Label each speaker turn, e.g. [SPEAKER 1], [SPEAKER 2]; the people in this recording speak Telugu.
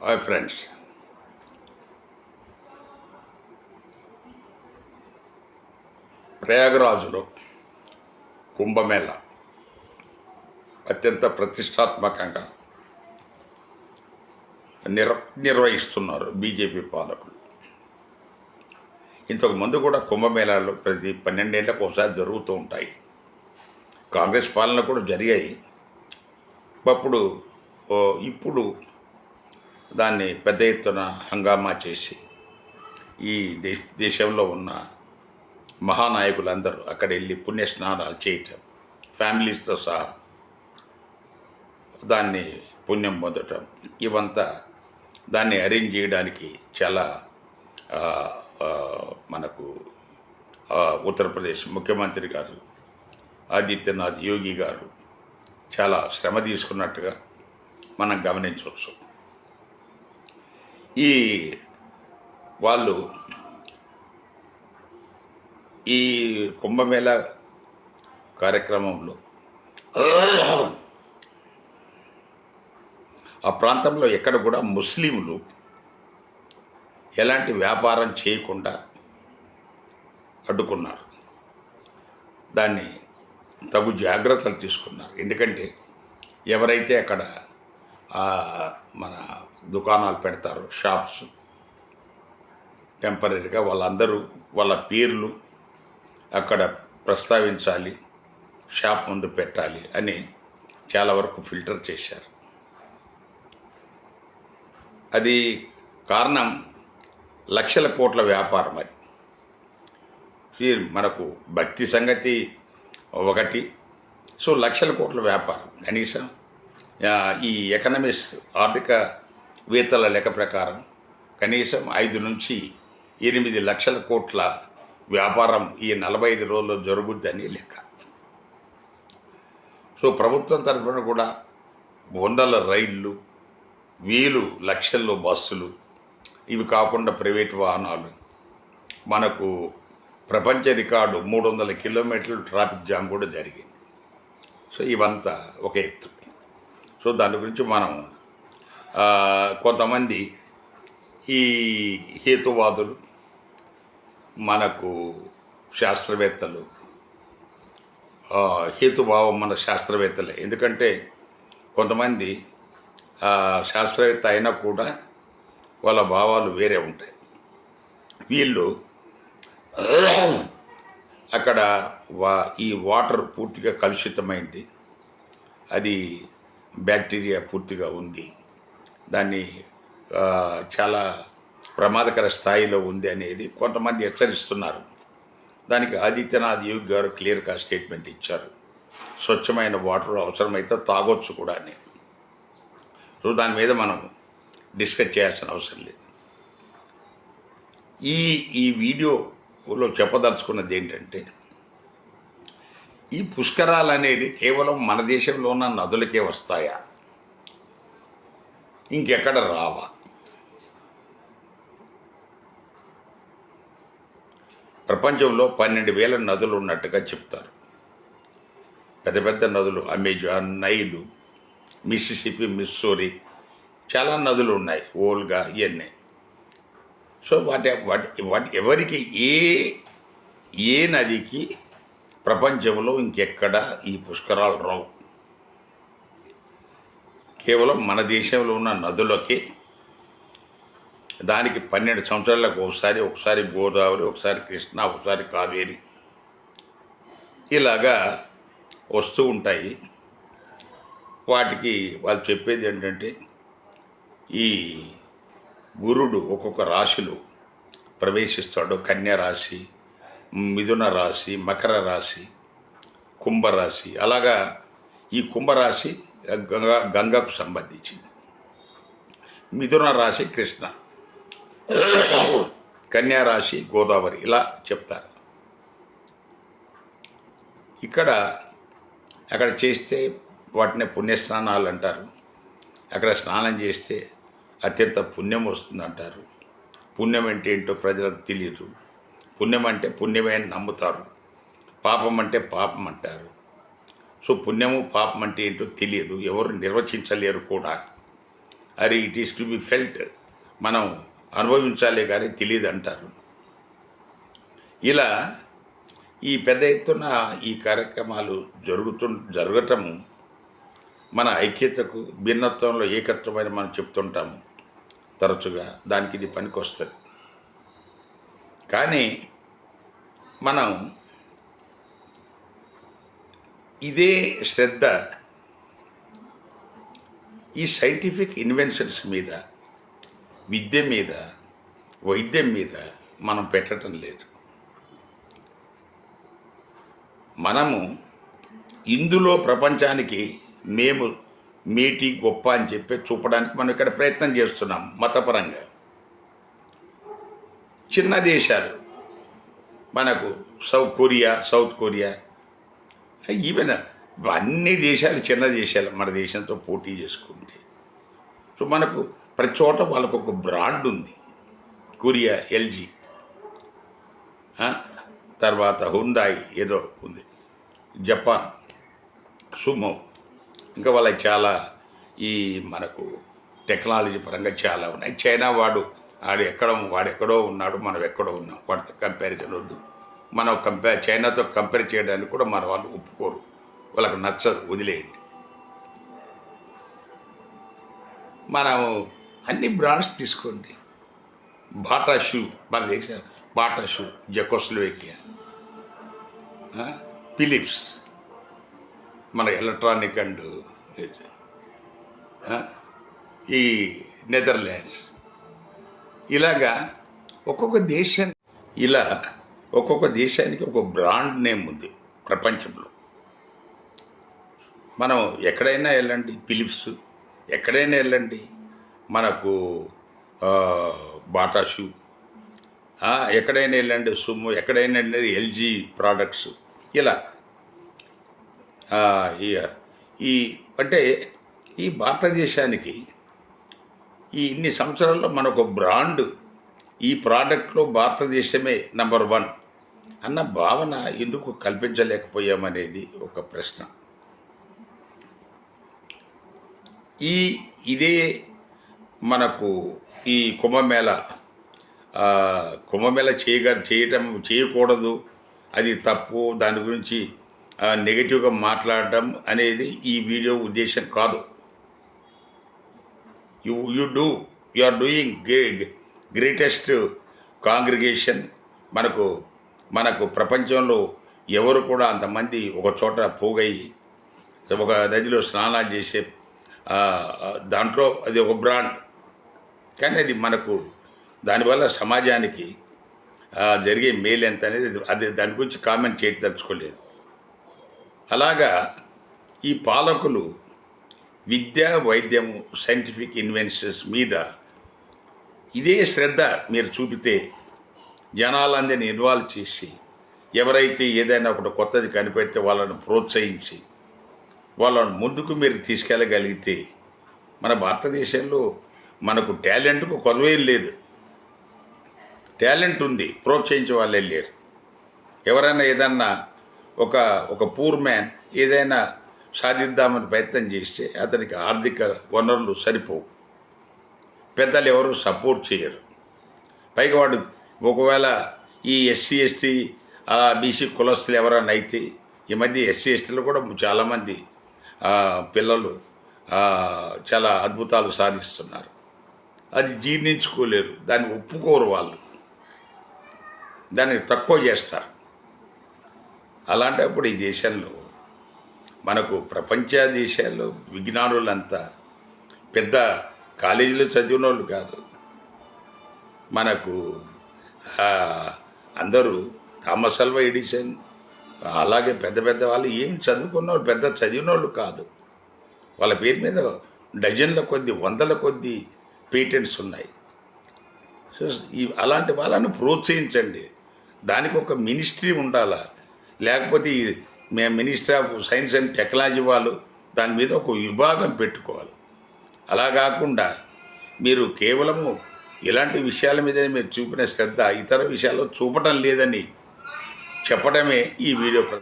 [SPEAKER 1] హాయ్ ఫ్రెండ్స్ ప్రయాగరాజులో కుంభమేళ అత్యంత ప్రతిష్టాత్మకంగా నిర్ నిర్వహిస్తున్నారు బీజేపీ పాలకులు. ఇంతకు ముందు కూడా కుంభమేళాలు ప్రతి పన్నెండేళ్ళకు ఒకసారి జరుగుతూ ఉంటాయి. కాంగ్రెస్ పాలన కూడా జరిగాయి. అప్పుడు ఓ, ఇప్పుడు దాన్ని పెద్ద ఎత్తున హంగామా చేసి ఈ దేశ దేశంలో ఉన్న మహానాయకులందరూ అక్కడ వెళ్ళి పుణ్య స్నానాలు చేయటం ఫ్యామిలీస్తో సహా దాన్ని పుణ్యం పొందటం ఇవంతా దాన్ని అరేంజ్ చేయడానికి చాలా మనకు ఉత్తరప్రదేశ్ ముఖ్యమంత్రి గారు ఆదిత్యనాథ్ యోగి గారు చాలా శ్రమ తీసుకున్నట్టుగా మనం గమనించవచ్చు. ఈ వాళ్ళు ఈ కుంభమేళ కార్యక్రమంలో ఆ ప్రాంతంలో ఎక్కడ కూడా ముస్లింలు ఎలాంటి వ్యాపారం చేయకుండా అడ్డుకున్నారు. దాన్ని తగు జాగ్రత్తలు తీసుకున్నారు. ఎందుకంటే ఎవరైతే అక్కడ మన దుకాణాలు పెడతారు షాప్స్ టెంపరీగా వాళ్ళందరూ వాళ్ళ పేర్లు అక్కడ ప్రస్తావించాలి షాప్ ముందు పెట్టాలి అని చాలా వరకు ఫిల్టర్ చేశారు. అది కారణం లక్షల కోట్ల వ్యాపారం అది. మనకు భక్తి సంగతి ఒకటి. సో లక్షల కోట్ల వ్యాపారం. కనీసం ఈ ఎకనమిక్స్ ఆర్థిక వేత్తల లెక్క ప్రకారం కనీసం ఐదు నుంచి ఎనిమిది లక్షల కోట్ల వ్యాపారం ఈ నలభై ఐదు రోజుల్లో జరుగుద్దని లెక్క. సో ప్రభుత్వం తరఫున కూడా వందల రైళ్ళు వేలు లక్షల్లో బస్సులు ఇవి కాకుండా ప్రైవేట్ వాహనాలు. మనకు ప్రపంచ రికార్డు మూడు వందల కిలోమీటర్లు ట్రాఫిక్ జామ్ కూడా జరిగింది. సో ఇవంతా ఒక ఎత్తు. సో దాని గురించి మనం కొంతమంది ఈ హేతువాదులు మనకు శాస్త్రవేత్తలు హేతుభావం మన శాస్త్రవేత్తలే. ఎందుకంటే కొంతమంది శాస్త్రవేత్త అయినా కూడా వాళ్ళ భావాలు వేరే ఉంటాయి. వీళ్ళు అక్కడ వా ఈ వాటర్ పూర్తిగా కలుషితమైంది. అది బ్యాక్టీరియా పూర్తిగా ఉంది. దాన్ని చాలా ప్రమాదకర స్థాయిలో ఉంది అనేది కొంతమంది హెచ్చరిస్తున్నారు. దానికి ఆదిత్యనాథ్ యోగి గారు క్లియర్గా స్టేట్మెంట్ ఇచ్చారు. స్వచ్ఛమైన వాటర్ అవసరమైతే తాగొచ్చు కూడా అని. సో దాని మీద మనం డిస్కస్ చేయాల్సిన అవసరం లేదు. ఈ ఈ వీడియోలో చెప్పదలుచుకున్నది ఏంటంటే ఈ పుష్కరాలు అనేది కేవలం మన దేశంలో ఉన్న నదులకే వస్తాయా? ఇంకెక్కడ రావా? ప్రపంచంలో పన్నెండు వేల నదులు ఉన్నట్టుగా చెప్తారు. పెద్ద పెద్ద నదులు అమెజాన్ నైలు మిస్సిసిపి మిస్సూరి చాలా నదులు ఉన్నాయి ఓల్గా ఇవన్నీ సో వాటి వాటి వాటి ఎవరికి ఏ ఏ నదికి ప్రపంచంలో ఇంకెక్కడ ఈ పుష్కరాలు రావు. కేవలం మన దేశంలో ఉన్న నదులకి దానికి పన్నెండు సంవత్సరాలకు ఒకసారి ఒకసారి గోదావరి ఒకసారి కృష్ణ ఒకసారి కావేరి ఇలాగా వస్తూ ఉంటాయి. వాటికి వాళ్ళు చెప్పేది ఏంటంటే ఈ గురుడు ఒక్కొక్క రాశిలో ప్రవేశిస్తాడు. కన్యా రాశి మిథున రాశి మకర రాశి కుంభరాశి. అలాగా ఈ కుంభరాశి గంగా గంగకు సంబంధించింది. మిథున రాశి కృష్ణ. కన్యా రాశి గోదావరి ఇలా చెప్తారు. ఇక్కడ అక్కడ చేస్తే వాటిని పుణ్యస్నానాలు అంటారు. అక్కడ స్నానం చేస్తే అత్యంత పుణ్యం వస్తుందంటారు. పుణ్యం అంటే ఏంటో ప్రజలకు తెలియదు. పుణ్యం అంటే పుణ్యమే అని నమ్ముతారు. పాపం అంటే పాపం అంటారు. సో పుణ్యము పాపం అంటే ఏంటో తెలియదు. ఎవరు నిర్వచించలేరు కూడా. అరే it is to be felt మనం అనుభవించాలి కానీ తెలియదు అంటారు ఇలా ఈ పెద్ద ఎత్తున ఈ కార్యక్రమాలు జరుగుతు జరగటం మన ఐక్యతకు భిన్నత్వంలో ఏకత్వమని మనం చెప్తుంటాము. తరచుగా దానికి ఇది పనికొస్తుంది. కానీ మనం ఇదే శ్రద్ధ ఈ సైంటిఫిక్ ఇన్వెన్షన్స్ మీద విద్య మీద వైద్యం మీద మనం పెట్టడం లేదు. మనము ఇందులో ప్రపంచానికి మేము మేటి గొప్ప అని చెప్పి చూపడానికి మనం ఇక్కడ ప్రయత్నం చేస్తున్నాం మతపరంగా. చిన్న దేశాలు మనకు South Korea South Korea even అన్ని దేశాలు చిన్న దేశాలు మన దేశంతో పోటీ చేసుకుంటే. సో మనకు ప్రతి చోట వాళ్ళకు ఒక బ్రాండ్ ఉంది. Korea LG. తర్వాత హుందాయి ఏదో ఉంది. Japan sumo. ఇంకా వాళ్ళకి చాలా ఈ మనకు టెక్నాలజీ పరంగా చాలా ఉన్నాయి. చైనా వాడు ఆడు ఎక్కడ వాడు ఎక్కడో ఉన్నాడు మనం ఎక్కడో ఉన్నాం. వాడితో కంపారిజన్ వద్దు. మనం కంపేర్ చైనాతో కంపేర్ చేయడానికి కూడా మన వాళ్ళు ఒప్పుకోరు. వాళ్ళకి నచ్చదు వదిలేయండి. మనం అన్ని బ్రాండ్స్ తీసుకోండి. బాటా షూ మన దేశ బాటా షూ జకోస్లోవేకియా ఫిలిప్స్ మన ఎలక్ట్రానిక్ అండ్ ఈ నెదర్లాండ్స్ ఇలాగా ఒక్కొక్క దేశం ఇలా ఒక్కొక్క దేశానికి ఒక బ్రాండ్ నేమ్ ఉంది ప్రపంచంలో. మనం ఎక్కడైనా వెళ్ళండి ఫిలిప్స్ ఎక్కడైనా వెళ్ళండి మనకు బాటా షూ ఎక్కడైనా వెళ్ళండి సుమ్ము ఎక్కడైనా వెళ్ళండి ఎల్జీ ప్రోడక్ట్స్ ఇలా. ఈ ఈ అంటే ఈ భారతదేశానికి ఈ ఇన్ని సంవత్సరాల్లో మనకు బ్రాండ్ ఈ ప్రోడక్ట్లో భారతదేశమే నంబర్ వన్ అన్న భావన ఎందుకు కల్పించలేకపోయామనేది ఒక ప్రశ్న. ఈ ఇదే మనకు ఈ కుంభమేళ కుంభమేళ చేయగ చేయటం చేయకూడదు అది తప్పు దాని గురించి నెగిటివ్గా నెగటివ్గా మాట్లాడటం అనేది ఈ వీడియో ఉద్దేశం కాదు. You you do you are doing greatest congregation మనకు మనకు ప్రపంచంలో ఎవరు కూడా అంతమంది ఒక చోట పోగయ్యి ఒక నదిలో స్నానాలు చేసే దాంట్లో అది ఒక బ్రాండ్. కానీ అది మనకు దానివల్ల సమాజానికి జరిగే మేలు ఎంత అనేది అది దాని గురించి కామెంట్ చేయదలుచుకోలేదు. అలాగా ఈ పాలకులు విద్య వైద్యము సైంటిఫిక్ ఇన్వెన్షన్స్ మీద ఇదే శ్రద్ధ మీరు చూపితే జనాలందరినీ ఇన్వాల్వ్ చేసి ఎవరైతే ఏదైనా ఒకటి కొత్తది కనిపెడితే వాళ్ళను ప్రోత్సహించి వాళ్ళను ముందుకు మీరు తీసుకెళ్ళగలిగితే మన భారతదేశంలో మనకు టాలెంట్కు కొరవేం లేదు. టాలెంట్ ఉంది ప్రోత్సహించే వాళ్ళే లేరు. ఎవరైనా ఏదన్నా ఒక ఒక పూర్ మ్యాన్ ఏదైనా సాధిద్దామని ప్రయత్నం చేస్తే అతనికి ఆర్థిక వనరులు సరిపోవు. పెద్దలు ఎవరు సపోర్ట్ చేయరు. పైగా వాడు ఒకవేళ ఈ ఎస్సీ ఎస్టీ అలా బీసీ కులస్తులు ఎవరైనా అయితే ఈ మధ్య ఎస్సీ ఎస్టీలో కూడా చాలామంది పిల్లలు చాలా అద్భుతాలు సాధిస్తున్నారు. అది జీర్ణించుకోలేరు. దాన్ని ఒప్పుకోరు వాళ్ళు. దాన్ని తక్కువ చేస్తారు. అలాంటప్పుడు ఈ దేశంలో మనకు ప్రపంచ దేశాల్లో విజ్ఞానులంతా పెద్ద కాలేజీలో చదివిన వాళ్ళు కాదు. మనకు అందరూ థామస్ అల్వా ఎడిషన్ అలాగే పెద్ద పెద్ద వాళ్ళు ఏం చదువుకున్న వాళ్ళు పెద్ద చదివిన వాళ్ళు కాదు. వాళ్ళ పేరు మీద డజన్ల కొద్ది వందల కొద్ది పేటెంట్స్ ఉన్నాయి. సో ఈ అలాంటి వాళ్ళని ప్రోత్సహించండి. దానికి ఒక మినిస్ట్రీ ఉండాలా? లేకపోతే మేము ministry of science and technology వాళ్ళు దాని మీద ఒక విభాగం పెట్టుకోవాలి. అలా కాకుండా మీరు కేవలము ఇలాంటి విషయాల మీద మీరు చూపిన శ్రద్ధ ఇతర విషయాల్లో చూపటం లేదని చెప్పడమే ఈ వీడియో ప్ర-